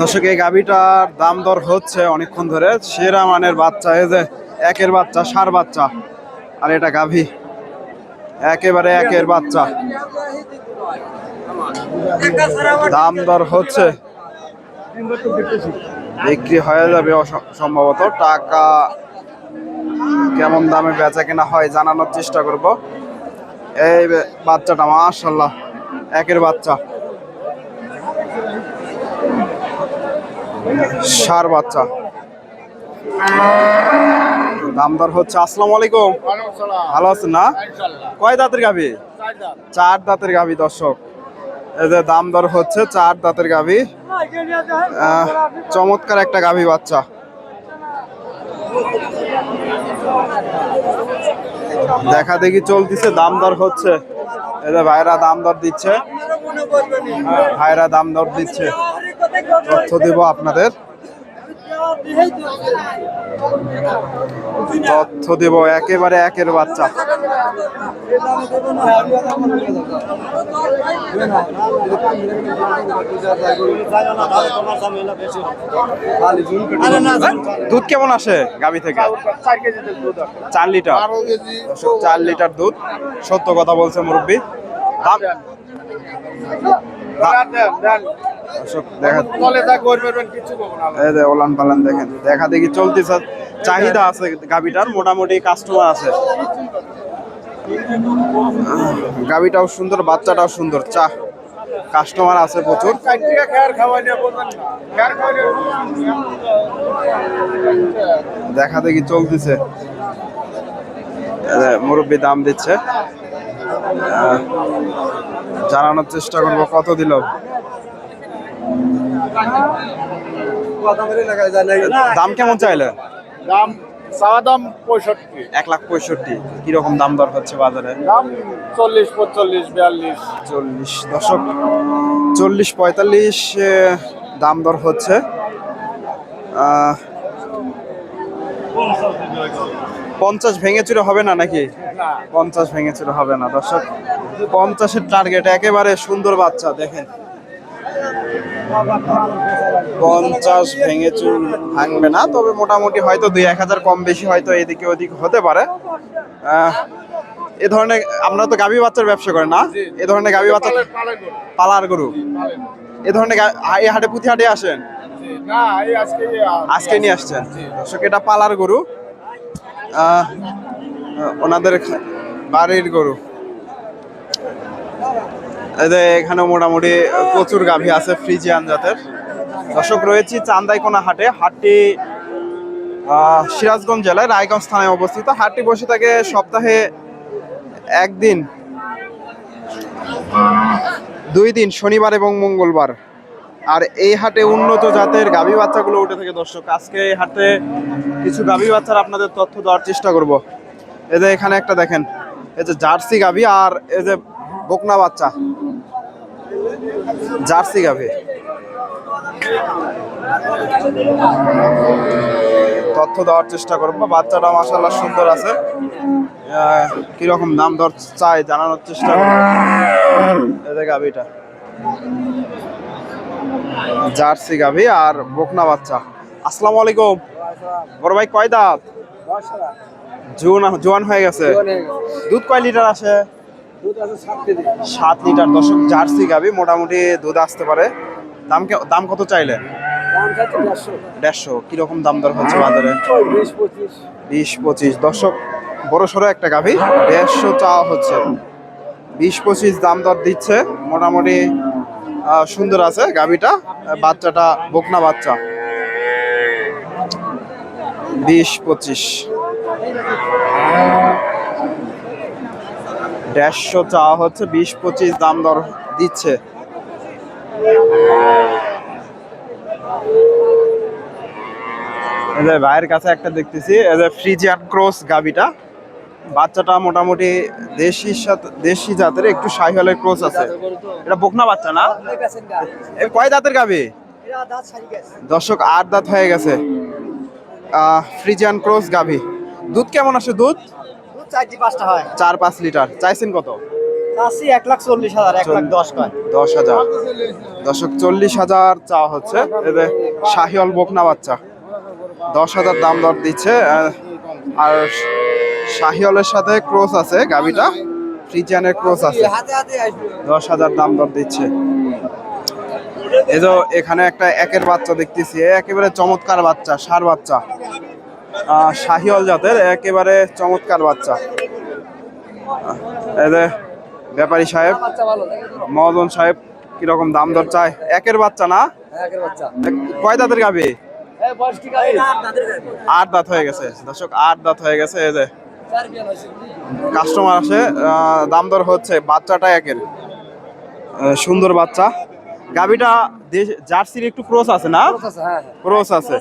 দর্শক, এই গাভিটার দাম দর হচ্ছে অনেকক্ষণ ধরে। সেরা মানের বাচ্চা, এই যে একের বাচ্চা, সার বাচ্চা। আর এটা গাভী। একেবারে একের বাচ্চা। দাম দর হচ্ছে। বিক্রি হয়ে যাবে সম্ভবত। টাকা কেমন দামে বেচা কেনা হয় জানানোর চেষ্টা করব। এই বাচ্চাটা মাশাল্লাহ একের বাচ্চা। সার বাচ্চা। দাম দর হচ্ছে আসসালামু আলাইকুম। ভালো আছেন না? কয় দাঁতের গাভি? চার দাঁতের গাভি দর্শক। এই যে দাম দর হচ্ছে চার দাঁতের আহ, চমৎকার একটা গাভি বাচ্চা। দেখা দেখি চলতেছে দাম দর হচ্ছে। যে ভাইরা দাম দর দিচ্ছে। ভাইরা দাম দর দিচ্ছে। তথ্য দেব আপনাদের। তথ্য দেব, একেবারে একের বাচ্চা। দুধ কেমন আসে গাবি থেকে? চার লিটার। চার লিটার দুধ। সত্য কথা বলছে মুরব্বী। দাম? ওলান চলতেছে। চাহিদা আছে মোটামুটি কাস্টমার আছে। গাবিটাও সুন্দর, বাচ্চাটাও সুন্দর। চা কাস্টমার আছে প্রচুর। দেখা দেখি চলতেছে। মুরব্বী দাম দিচ্ছে। জানানোর চেষ্টা করব কত দিল? দাম কেমন চাইলে? দাম চাওয়া দাম পঁয়ষট্টি। এক লাখ পঁয়ষট্টি কীরকম দাম দর হচ্ছে বাজারে? দাম চল্লিশ পঁয়তাল্লিশ বিয়াল্লিশ। চল্লিশ দশক চল্লিশ পঁয়তাল্লিশ দাম দর হচ্ছে। পঞ্চাশ ভেঙে চুরে হবে না নাকি? পঞ্চাশ ভেঙে চুরে হবে না। দর্শক পঞ্চাশের টার্গেট একেবারে সুন্দর বাচ্চা দেখেন। পঞ্চাশ ভেঙে চুল ভাঙবে না তবে মোটামুটি হয়তো দুই এক হাজার কম বেশি হয়তো এদিকে ওদিকে হতে পারে। এ ধরনের আপনারা তো গাভী বাচ্চার ব্যবসা করেন না? এ ধরনের গাভী বাচ্চা পালার গরু। এ ধরনের এই হাটে পুঁথি হাটে আসেন? আজকে নিয়ে আসছেন। দর্শক এটা পালার গরু। আহ, ওনাদের বাড়ির গরু। এখানে মোটামুটি প্রচুর গাভী আছে, ফ্রিজিয়ান জাতের। দর্শক, রয়েছি চান্দাইকোনা হাটে। হাটটি সিরাজগঞ্জ জেলায় রায়গঞ্জ থানায় অবস্থিত। হাটটি বসে থাকে সপ্তাহে একদিন, দুই দিন, শনিবার এবং মঙ্গলবার। আর এই হাটে উন্নত জাতের গাভী বাচ্চাগুলো উঠে থাকে, দর্শক। আজকে এই হাটে কিছু গাভী বাচ্চার আপনাদের তথ্য দেওয়ার চেষ্টা করব। এই যে এখানে একটা দেখেন, এই যে জার্সি গাভী আর এই যে বকনা বাচ্চা। জার্সি গাভী। তথ্য দেওয়ার চেষ্টা করব, বাচ্চাটা মাসাল্লাহ সুন্দর আছে। কীরকম দাম দর চাই জানানোর চেষ্টা করব। গাভীটা। জার্সি গাভী আর বকনা বাচ্চা। আসসালামু আলাইকুম। বড় ভাই কয় দাঁত? জোয়ান জোয়ান হয়ে গেছে। দুধ কয় লিটার আসে? সাত লিটার। দশক জার্সি গাভী মোটামুটি দুধ আসতে পারে। দাম দাম কত চাইলে? দেড়শো। কীরকম দাম দর হচ্ছে বাজারে? বিশ পঁচিশ। দশক বড় সড়ো একটা গাভী দেড়শো চাওয়া হচ্ছে। বিশ পঁচিশ দাম দর দিচ্ছে। মোটামুটি সুন্দর আছে গাভীটা বাচ্চাটা বকনা বাচ্চা। বিশ পঁচিশ। দেড়শো চাওয়া হচ্ছে বিশ পঁচিশ দাম দর দিচ্ছে। ভাইয়ের কাছে একটা দেখতেছি ফ্রিজিয়ান ক্রস গাবিটা বাচ্চাটা মোটামুটি দেশি সাথে দেশি জাতের একটু সাইহলের ক্রস আছে। এটা বকনা বাচ্চা না? কয় দাঁতের গাবি দর্শক আট দাঁত হয়ে গেছে। ফ্রিজিয়ান ক্রস গাভি। দুধ কেমন আসে দুধ? চারটি পাঁচটা হয়? চার পাঁচ লিটার। চাইছেন কত? এক লাখ চল্লিশ হাজার এক লাখ দশ কয় দশ হাজার। দশক চল্লিশ হাজার চাওয়া হচ্ছে। এদের শাহিওল বকনা বাচ্চা। দশ হাজার দাম দর দিচ্ছে। আর শাহিওলের সাথে ক্রোস আছে গাবিটা ফ্রিজিয়ানের ক্রোস আছে। দশ হাজার দাম দর দিচ্ছে। এই যে এখানে একটা একের বাচ্চা দেখতেছি। একেবারে চমৎকার বাচ্চা সার বাচ্চা। আহ, শাহিওল জাতের একেবারে চমৎকার বাচ্চা। আহ, ব্যাপারী সাহেব মহাজন সাহেব কীরকম দাম দর চায়? একের বাচ্চা না? কয় দাঁতের গাবি আট দাঁত হয়ে গেছে। দর্শক আট দাঁত হয়ে গেছে এই যে কাস্টমার আসে। দাম দর হচ্ছে বাচ্চাটা একের। সুন্দর বাচ্চা। গাবিটা জার্সির একটু ক্রস আছে না? ক্রস আছে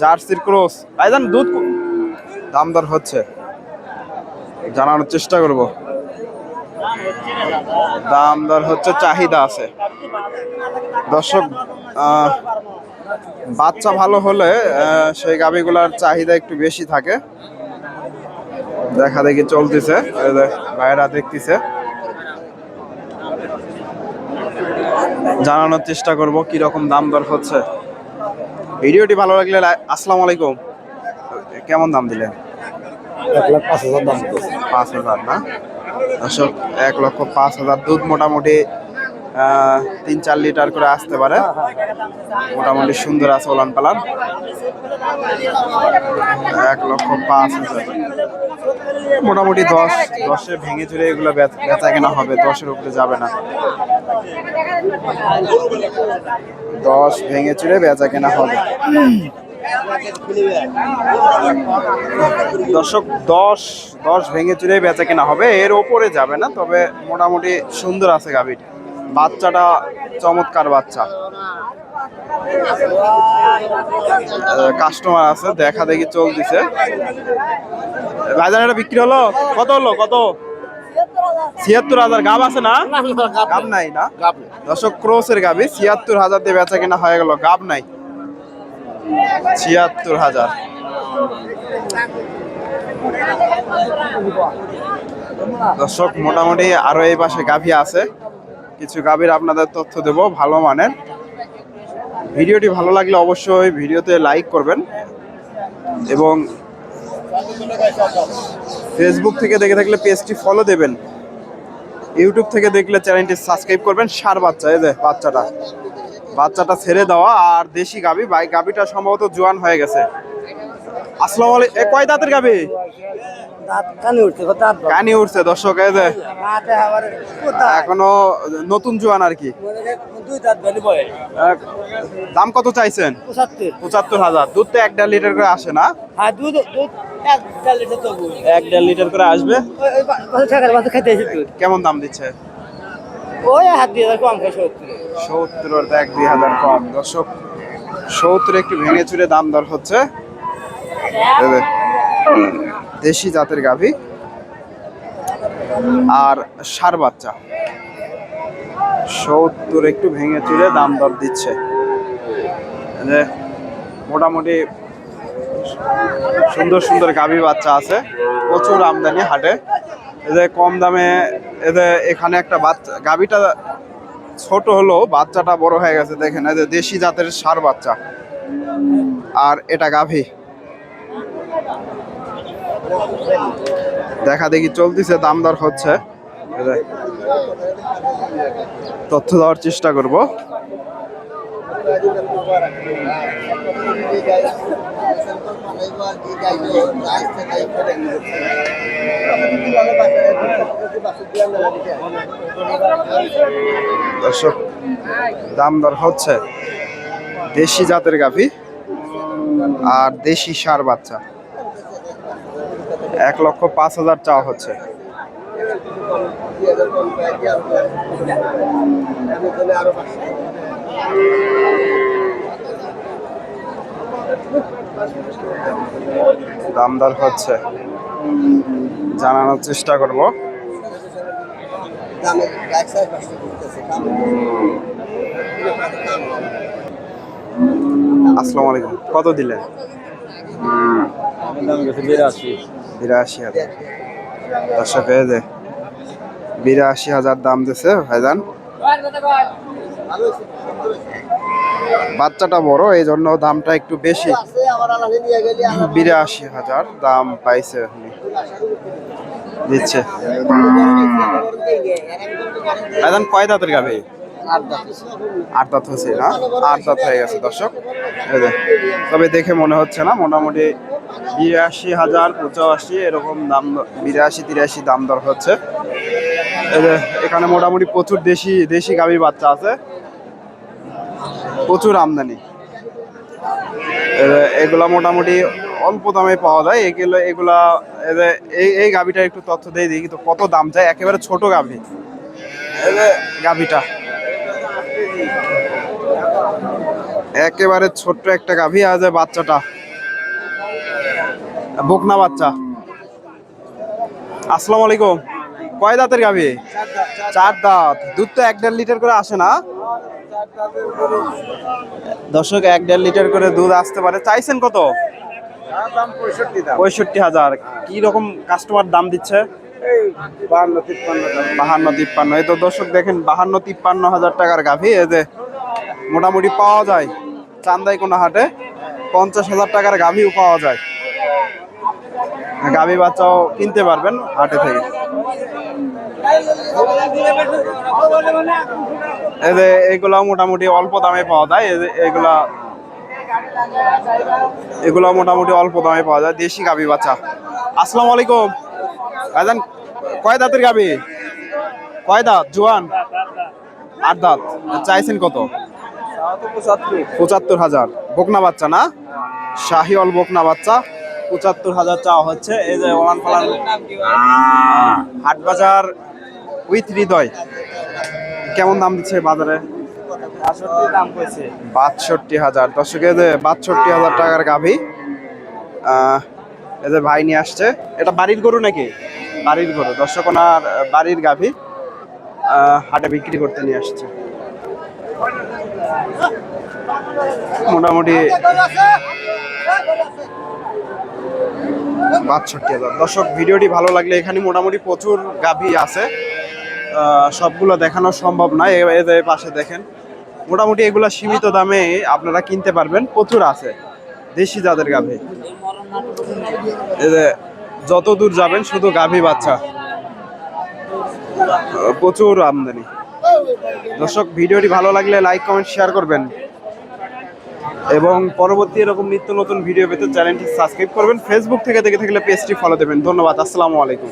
জার্সির ক্রস। ভাইজান দুধ দাম দর হচ্ছে। জানানোর চেষ্টা করব। দাম দর হচ্ছে চাহিদা আছে। দর্শক বাচ্চা ভালো হলে সেই গাভিগুলার চাহিদা একটু বেশি থাকে। দেখা দেখি চলতেছে। ভাইয়েরা দেখতেছে। জানানোর চেষ্টা করব কি রকম দাম দর হচ্ছে। ভিডিওটি ভালো লাগলে আসসালামু আলাইকুম। কেমন দাম দিলেন? এক লাখ পাঁচ হাজার দাম পাঁচ হাজার না? দর্শক এক লক্ষ পাঁচ হাজার দুধ মোটামুটি তিন চার লিটার করে আসতে পারে। মোটামুটি সুন্দর আছে ওলান পালান। এক লক্ষ পাঁচ হাজার। মোটামুটি দশ দশে ভেঙে চুরে এগুলো বেচ- কেনা হবে দশের উপরে যাবে না। দশ ভেঙে চুরে বেচা কেনা হবে। দর্শক দশ দশ ভেঙে চুরে বেচা কেনা হবে এর ওপরে যাবে না তবে মোটামুটি সুন্দর আছে গাভীর বাচ্চাটা চমৎকার বাচ্চা। কাস্টমার আছে দেখা দেখি চলতেছে বাজার এটা বিক্রি হলো? কত হলো? কত? ছিয়াত্তর হাজার। গাব আছে না? গাব নাই। না? দর্শক ক্রোসের গাবি ছিয়াত্তর হাজার দিয়ে বেচা কেনা হয়ে গেল গাব নাই। ছিয়াত্তর হাজার। দর্শক মোটামুটি আরও এই পাশে গাভী আছে। কিছু গাভীর আপনাদের তথ্য দেব ভালো মানের। ভিডিওটি ভালো লাগলে অবশ্যই ভিডিওতে লাইক করবেন এবং ফেসবুক থেকে দেখে থাকলে পেজটি ফলো দেবেন। ইউটিউব থেকে দেখলে চ্যানেলটি সাবস্ক্রাইব করবেন। সার বাচ্চা, এই যে বাচ্চাটা। বাচ্চাটা ছেড়ে দেওয়া আর দেশি গাবি। ভাই, গাবিটা সম্ভবত জোয়ান হয়ে গেছে। আসসালামু আলাইকুম। কয় দাঁতের গাবি? কানে উঠছে দর্শক এখনও নতুন জোয়ান আর কি। দাম কত চাইছেন? পঁচাত্তর। হাজার। দুধ তো এক দেড় লিটার করে আসে না? হ্যাঁ এক দেড় লিটার করে আসবে? কেমন দাম দিচ্ছে? ওই হাত দিয়ে কম সত্তর। এক দুই হাজার কম। দর্শক সত্তর একটু ভেঙে চুরে দাম দর হচ্ছে। দেশি জাতের গাভী আর সার বাচ্চা। সত্তর একটু ভেঙে চুরে দাম দর দিচ্ছে। মোটামুটি সুন্দর সুন্দর গাভী বাচ্চা আছে। প্রচুর আমদানি হাটে। এদের কম দামে এদের এখানে একটা বাচ্চা গাভীটা ছোট হলো বাচ্চাটা বড় হয়ে গেছে। দেখেন যে দেশি জাতের সার বাচ্চা। আর এটা গাভী। দেখা দেখি চলতেছে, দাম দর হচ্ছে। তথ্য দেওয়ার চেষ্টা করব। দর্শক, দাম দর হচ্ছে। দেশি জাতের গাভী আর দেশি সার বাচ্চা। এক লক্ষ পাঁচ হাজার চাওয়া হচ্ছে। দামদার হচ্ছে। জানানোর চেষ্টা করব। আসসালামু আলাইকুম। কত দিলেন? বিরাশি। বিরাশি হাজার। দর্শক, এই যে বিরাশি হাজার দাম দিছে ভাইজান। বাচ্চাটা বড়, এই জন্য দামটা একটু বেশি। বিরাশি হাজার দাম পাইছে দিচ্ছে। ভাইজান, কয় দাঁতের গাভি? আট দাঁত হয়েছে না? আট দাঁত হয়ে গেছে, দর্শক। তবে দেখে মনে হচ্ছে না, মোটামুটি বিরাশি হাজার পঁচাশি, এরকম দাম, বিরাশি, তিরাশি দাম দর হচ্ছে। এখানে মোটামুটি প্রচুর দেশি দেশি গাভী বাচ্চা আছে। প্রচুর আমদানি। এগুলা মোটামুটি অল্প দামে পাওয়া যায়। এগুলো, এগুলা, এই এই গাভীটা একটু তথ্য দিয়ে দিই, কিন্তু কত দাম চায় একেবারে ছোট গাভী। গাভীটা। একেবারে ছোট্ট একটা গাভী আছে বাচ্চাটা। বকনা বাচ্চা। আসসালামু আলাইকুম। কয় দাঁতের গাভী? চার দাঁত। দুধ তো এক দেড় লিটার করে আসে না। দর্শক, এক দেড় লিটার করে দুধ আসতে পারে। চাইছেন কত? পঁয়ষট্টি হাজার। কি রকম কাস্টমার দাম দিচ্ছে? বাহান্ন, তিপ্পান্ন। এই তো দর্শক, দেখেন, বাহান্ন, তিপ্পান্ন হাজার টাকার গাভী। এই যে মোটামুটি পাওয়া যায়। চান্দাই কোনো হাটে পঞ্চাশ হাজার টাকার গাভীও পাওয়া যায়। গাভী বাচ্চাও কিনতে পারবেন হাটে থেকে। এগুলা মোটামুটি অল্প দামে পাওয়া যায়। এগুলা এগুলা মোটামুটি অল্প দামে পাওয়া যায় দেশি গাভী বাচ্চা। আসসালামু আলাইকুম। ভাইজান কয় দাঁতের গাভী? কয় দাঁত? জোয়ান? আট দাঁত। চাইছেন কত? পঁচাত্তর হাজার। বকনা বাচ্চা না? শাহিওয়াল বকনা বাচ্চা। পঁচাত্তর হাজার চাওয়া হচ্ছে। এই যে ওলান পালান হাট বাজার উইথ হৃদয়, কেমন দাম দিচ্ছে বাজারে? বাষট্টি হাজার। দর্শক, এই যে বাষট্টি হাজার টাকার গাভী এই যে ভাই নিয়ে আসছে। এটা বাড়ির গরু নাকি? বাড়ির গরু। দর্শক, ওনার বাড়ির গাভী হাটে বিক্রি করতে নিয়ে আসছে। মোটামুটি বাষট্টি হাজার। দর্শক, ভিডিওটি ভালো লাগলে এখানে মোটামুটি প্রচুর গাভী আছে। সবগুলো দেখানো সম্ভব নয়। এদের পাশে দেখেন। মোটামুটি এগুলো সীমিত দামে আপনারা কিনতে পারবেন। প্রচুর আছে। দেশি জাতের গাভী। যত দূর যাবেন, শুধু গাভী বাচ্চা। প্রচুর আমদানি। দর্শক, ভিডিওটি ভালো লাগলে লাইক, কমেন্ট, শেয়ার করবেন। এবং পরবর্তী এরকম নিত্য নতুন ভিডিও পেতে চ্যানেলটি সাবস্ক্রাইব করবেন। ফেসবুক থেকে দেখে থাকলে পেজটি ফলো দেবেন। ধন্যবাদ। আসসালামু আলাইকুম।